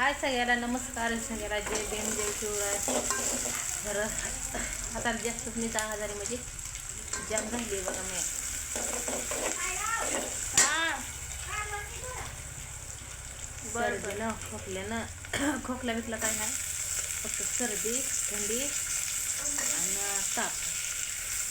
हाय सगळ्याला नमस्कार सगळ्याला. जय भीम जय शिवराय. तर आता जास्त मी दहा हजार म्हणजे जाम झाली बघा मी ना खोकल्यानं खोकला बिकला काय नाही. फक्त सर्दी थंडी आणि ताप.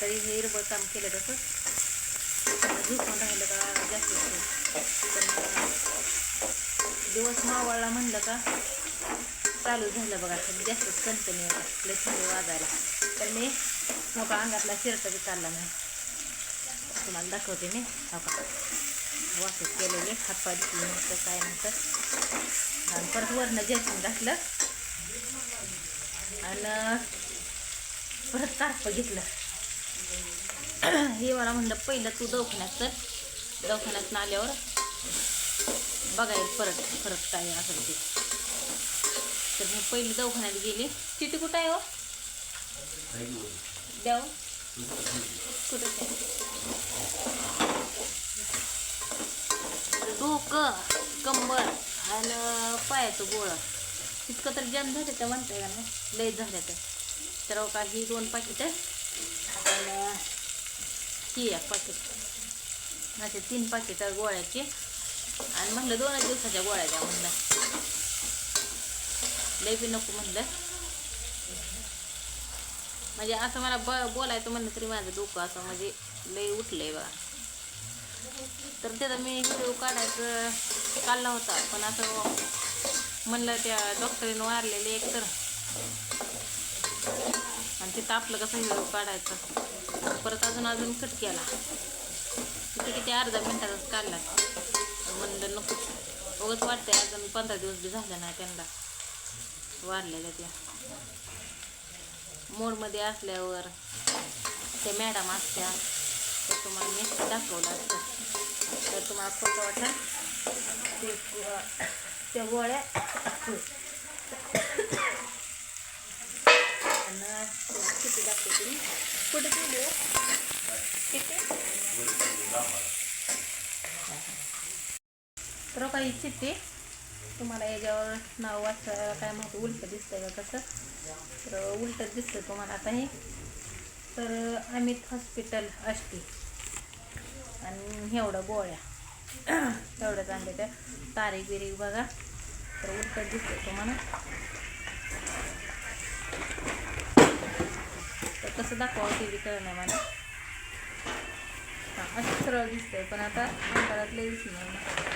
तरी हे हिरबळ काम केलं तसं. झोपून राहिलं का जास्त. दिवस मावळला म्हणलं का चालू झालं बघा जास्तच कणकणी लय थंडी वाजायला. तर मी मोका अंगातला शिरट बी चालला नाही. तुम्हाला दाखवते मी. हो का वाटत केलेले हातपाय दिसले नव्हतं काय नव्हतं आणि परत वरनं जैसून घातलं. आणि परत कार्प घेतलं. हे मला म्हणलं पहिलं तू दवाखान्यात तर दवाखान्यात आल्यावर बघायला परत परत काय असेल ते. तर मी पहिले दवाखान्यात गेली. तिथे कुठं आहे हो? द्याव हो. कुठं डोकं कंबर आणि पायाचं गोळा. तितकं तर जाम झालं त्या म्हणता का नाही? लय झालं तर तर का ही दोन पाकिटं आणि ही एक पाकिट असे तीन पाकिटं गोळ्याची. आणि म्हणलं दोनच दिवसाच्या गोळ्या द्या म्हणलं. लय बी नको म्हणलं. म्हणजे असं मला ब बोलायचं म्हणलं तरी माझं डोकं असं म्हणजे लय उठलंय बघा. तर त्याचा मी व्हिडिओ काढायचं काढला होता पण असं म्हणलं त्या डॉक्टरीनं वारलेले एक तर. आणि तिथं आपलं कसं व्हिडिओ काढायचं. परत अजून अजून कट केला. तिथे किती अर्धा मिनिटातच काढला. म्हणलं नको. उगच वाटतंय अजून पंधरा दिवस बी झाले नाही त्यांना. वाढलेल्या त्या. मोडमध्ये असल्यावर त्या मॅडम असत्या तर तुम्हाला मी दाखवलं असतं. तर तुम्हाला खोटं वाटलं? ते त्या गोळ्या आणि किती दाखवते? मी कुठे केली हो? किती? तर काही चिठ्ठी तुम्हाला याच्यावर नाव वाचायला काय माहिती उलटं दिसतंय का कसं? तर उलटं दिसतं तुम्हाला आता हे. तर अमित हॉस्पिटल अष्टी आणि एवढं गोळ्या. एवढं आणले त्या तारीख बिरीख बघा. तर उलटं दिसतं तुम्हाला. तर कसं दाखवावं टी हो व्ही कळलं मला. हां असं सरळ दिसतंय पण आता अंतरात लय दिसणार ना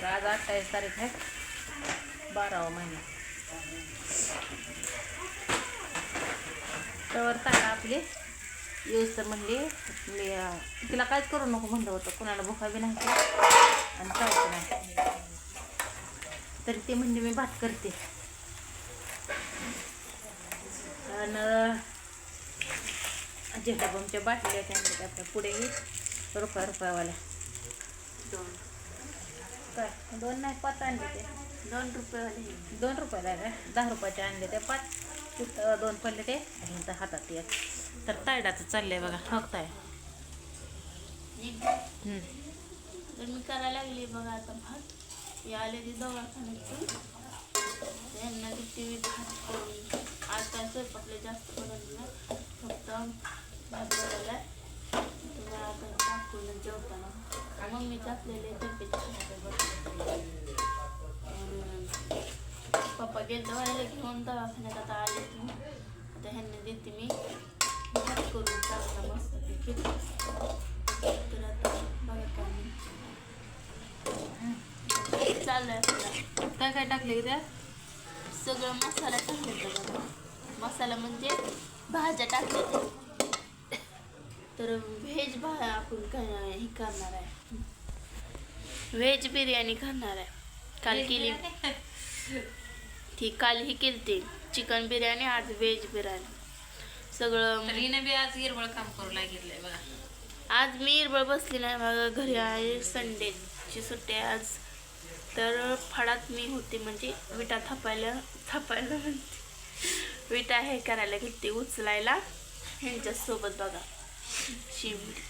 तर आज अठ्ठावीस तारीख आहे. बारावा महिना. तर टाका आपली. यूज तर म्हणले तिला काहीच करू नको म्हणलं होतं. कुणाला भुका बी नाही आणि कायच नाही तरी ते म्हणजे मी भात करते. आणि जेठाबामच्या बाटल्या त्यांच्या त्या पुढेही रुपया रुपयावाल्या. दोन. दोन नाही पाच आणले ते. दोन रुपये दोन रुपयाला काय दहा रुपयाचे आणले ते पाच. तिथं दोन पडले ते. आणि हातात एक. तर तायडाचं चाललंय बघा. हकताय तर मी करायला लागली बघा आता भात. हे आले ते दवाखान्यातून. त्यांना किती वेळ भात करून. आज काय स्वयंपाकले जास्त बनवलं फक्त भात बनवला तुम्हाला आता टाकून जेवताना. मम्मी टाकलेले तब्येत. पप्पा गेले दवायला घेऊन दवाखान्यात आता आले तुम्ही आता ह्यांना देते मी भात करून टाकला मस्त पैकी तर आता बघा काय चाललंय आपला काय काय टाकले की त्यात सगळं मसाला टाकले बघा मसाला म्हणजे भाज्या टाकल्या तर व्हेज भा आपण काय हे करणार आहे व्हेज बिर्याणी करणार आहे काल केली ती काल ही केली चिकन बिर्याणी आज व्हेज बिर्याणी. सगळं तर हिनं बी आज हिरवळ काम करू लागितलंय बघा. आज मी इरबळ बसली नाही बघा. घरी आहे संडेची सुट्टी आहे आज. तर फळात मी होते म्हणजे विटा थापायला थापायला म्हणते. विटा हे करायला घेते उचलायला. ह्यांच्यासोबत बघा. शिमडी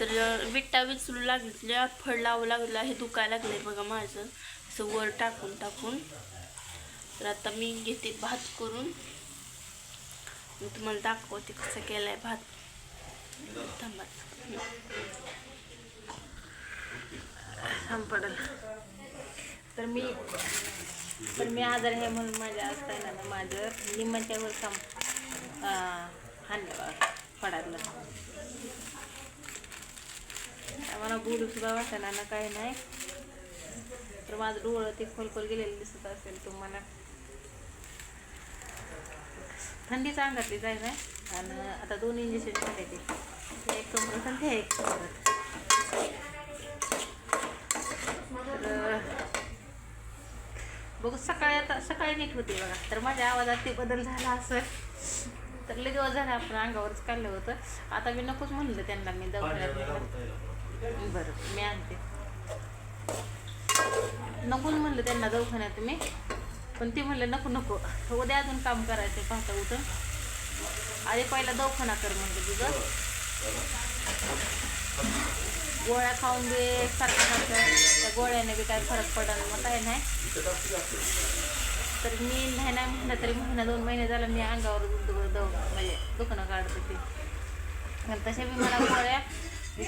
तर विट्टा विचलू लागल्या फड लावू लागला हे दुखायला लागलंय बघा माझं. असं वर टाकून टाकून. तर आता मी घेते भात करून. मी तुम्हाला दाखवते कसं केलाय भात. थांबा. थांब पडल तर मी पण मी आजार आहे म्हणून माझ्या आज ना माझं निम्मच्यावर काम हाणलं पडायला. मला बोलू वाटणार ना काही नाही. तर माझं डोळं ते खोलखोल गेलेलं दिसत असेल तुम्हाला. थंडीच अंगातली जाय नाही आणि आता दोन इंजेक्शन झाले ते. एक कमरत आणि ते एक कमरत तर बघू सकाळी आता सकाळी नीट होते बघा. तर माझ्या आवाजात ते बदल झाला असं. तर लई दिवस झाला आपण अंगावरच काढलं होतं. आता मी नकोच म्हणलं त्यांना मी दवाखान्यात बरं मी आणते. नकोच म्हणलं त्यांना दवाखान्यात मी. पण ते म्हणलं नको नको. उद्या अजून काम करायचं पाहता उठून. आधी पहिला दवाखाना कर म्हणलं तुझं. गोळ्या खाऊन बी सारखं सारखं. त्या गोळ्याने बी काय फरक पडला मग काय नाही. तर मी नाही नाही म्हणलं तरी महिना दोन महिने झाला मी अंगावर दव म्हणजे दुकानं काढत होती. आणि तशा बी मला गोळ्या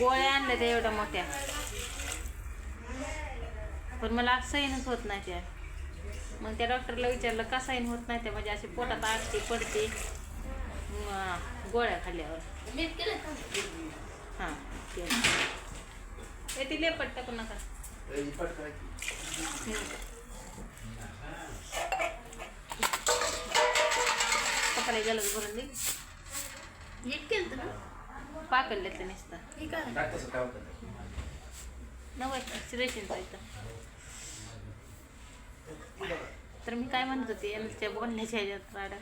गोळ्या आणल्या त्या एवढ्या मोठ्या. पण मला सहीनच होत नाही त्या. मग त्या डॉक्टरला विचारलं का सहीन होत नाही त्या? म्हणजे अशी पोटात आगते पडते. गोळ्या खाल्ल्यावर? हां ते. ती लेपट टाकू नका. सकाळी गलत भरून दे. केलं नुसतं. नवय रेशनचा इथं. तर मी काय म्हणत होते यांच्या बोलण्याच्या ह्याच्यात राडा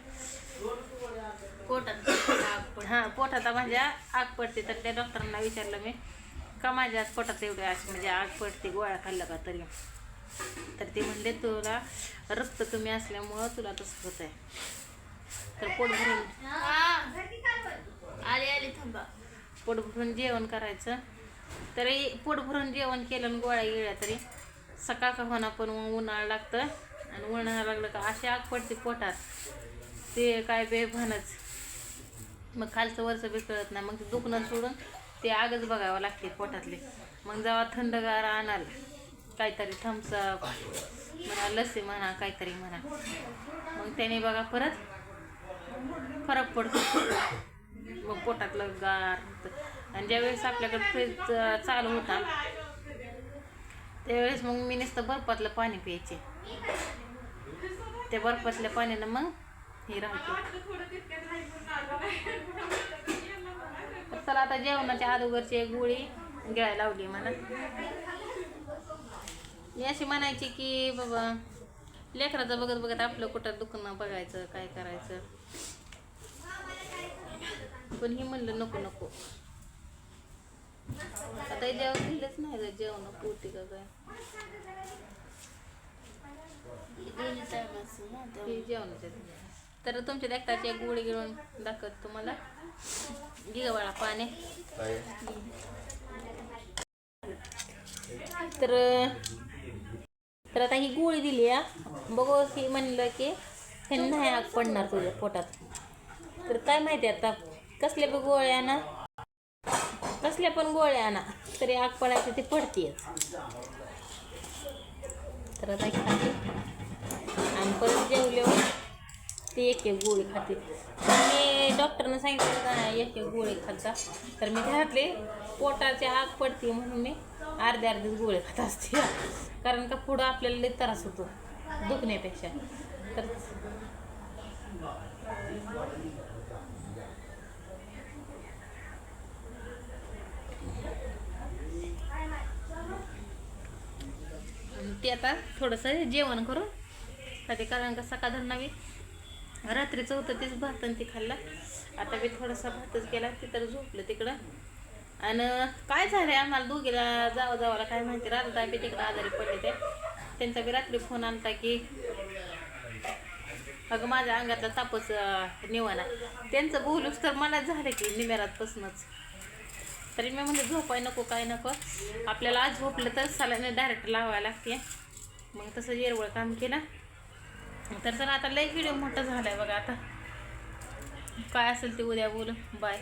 पोटात आग पड- हां पोटात माझ्या आग पडते. तर त्या डॉक्टरांना विचारलं मी का माझ्या पोटात एवढे अशी म्हणजे आग पडते गोळ्या खाल्लं का तरी? तर ते म्हणले तुला रक्त कमी असल्यामुळं तुला तसं होत आहे तर पोट भरून हा. आले आले थांबा. पोट भरून जेवण करायचं. तरी पोट भरून जेवण केलं आणि गोळ्या गिळ्या तरी. सकाळ का होणार पण मग उन्हाळा लागतं आणि उन्हाळा लागलं का अशी आग पडते पोटात. ते काय बेभानच. मग खालचं वरचं बी कळत नाही. मग ते दुखणं सोडून ते आगच बघावं लागते पोटातले. मग जेव्हा थंडगार आणाल काहीतरी थम्सअप म्हणा लस्सी म्हणा काहीतरी म्हणा मग त्याने बघा परत फरक पडतो. मग पोटातलं गार होतं. आणि ज्यावेळेस आपल्याकडे फ्रीज चालू होता त्यावेळेस मग मी नुसतं बर्फातलं पाणी प्यायचे. त्या बर्फातल्या पाण्यानं मग हे राहते चला आता जेवणाच्या अगोदरची एक गोळी गिळायला लावली म्हणा मी अशी म्हणायची की बाबा लेकराचं बघत बघत आपलं कुठं दुखणं बघायचं काय करायचं? पण ही म्हणलं नको नको. आता जेवण दिलंच नाही ग जेवण पोटी का काय जेवणाच्या तर तुमच्या देखताची एक गोळी गिळून दाखवत तुम्हाला. गिग पाणी. तर तर आता ही गोळी दिली या बघू की म्हणलं की हे नाही आग पडणार तुझ्या पोटात. तर काय माहिती आता कसल्या बी गोळ्या ना कसल्या पण गोळ्या आणा तरी आग पडायची ती पडतीयच. तर आता खाते. आणि परत जेवल्यावर ती एक एक गोळी खाते. मी डॉक्टरनं सांगितलं का एक एक गोळी खाता. तर मी घरातले पोटाची आग पडते म्हणून मी अर्ध्या अर्धीच गोळी खात असते. कारण का पुढं आपल्याला लई त्रास होतो दुखण्यापेक्षा. तर ते आता थोडंसं जेवण करू कधी कारण का सकाळ नवी रात्रीचं होतं तेच भात आणि ते खाल्ला. आता मी थोडासा भातच केला ते तर झोपलं तिकडं. आणि काय झालं आहे आम्हाला दोघीला जावं जावाला काय माहिती राधा बी तिकडं आजारी पडले ते त्यांचा बी रात्री फोन आणता की अगं माझ्या अंगातला तापच निवाना त्यांचं बोलूच तर मला झालं की निमेरातपासूनच तरी मी म्हणजे झोपाय नको काय नको. आपल्याला आज झोपलं तर सालाने डायरेक्ट लावायला लागते. मग तसं येरवळ काम केलं. तर चला आता लई व्हिडिओ मोठा आहे बघा आता. काय असेल ते उद्या बोलू. बाय